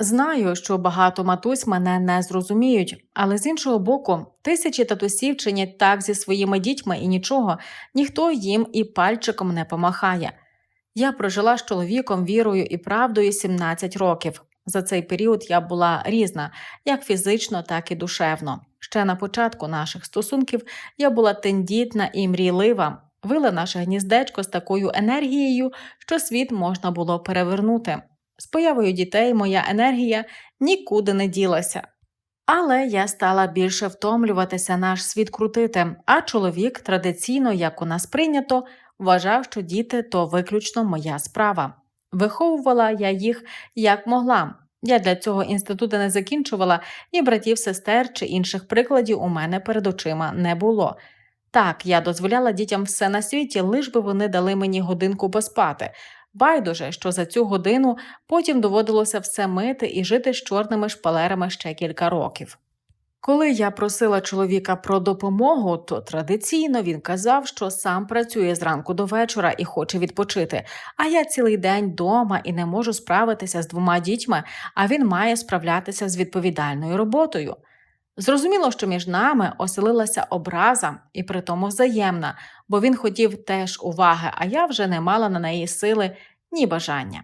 Знаю, що багато матусь мене не зрозуміють, але з іншого боку, тисячі татусів чинять так зі своїми дітьми і нічого, ніхто їм і пальчиком не помахає. Я прожила з чоловіком вірою і правдою 17 років. За цей період я була різна, як фізично, так і душевно. Ще на початку наших стосунків я була тендітна і мрійлива, вила наше гніздечко з такою енергією, що світ можна було перевернути. З появою дітей моя енергія нікуди не ділася. Але я стала більше втомлюватися наш світ крутити, а чоловік традиційно, як у нас прийнято, вважав, що діти то виключно моя справа. Виховувала я їх як могла. Я для цього інституту не закінчувала, і братів, сестер чи інших прикладів у мене перед очима не було. Так, я дозволяла дітям все на світі, лиш би вони дали мені годинку поспати. Байдуже, що за цю годину потім доводилося все мити і жити з чорними шпалерами ще кілька років. Коли я просила чоловіка про допомогу, то традиційно він казав, що сам працює зранку до вечора і хоче відпочити, а я цілий день дома і не можу справитися з двома дітьми, а він має справлятися з відповідальною роботою. Зрозуміло, що між нами оселилася образа, і притому взаємна, бо він хотів теж уваги, а я вже не мала на неї сили ні бажання.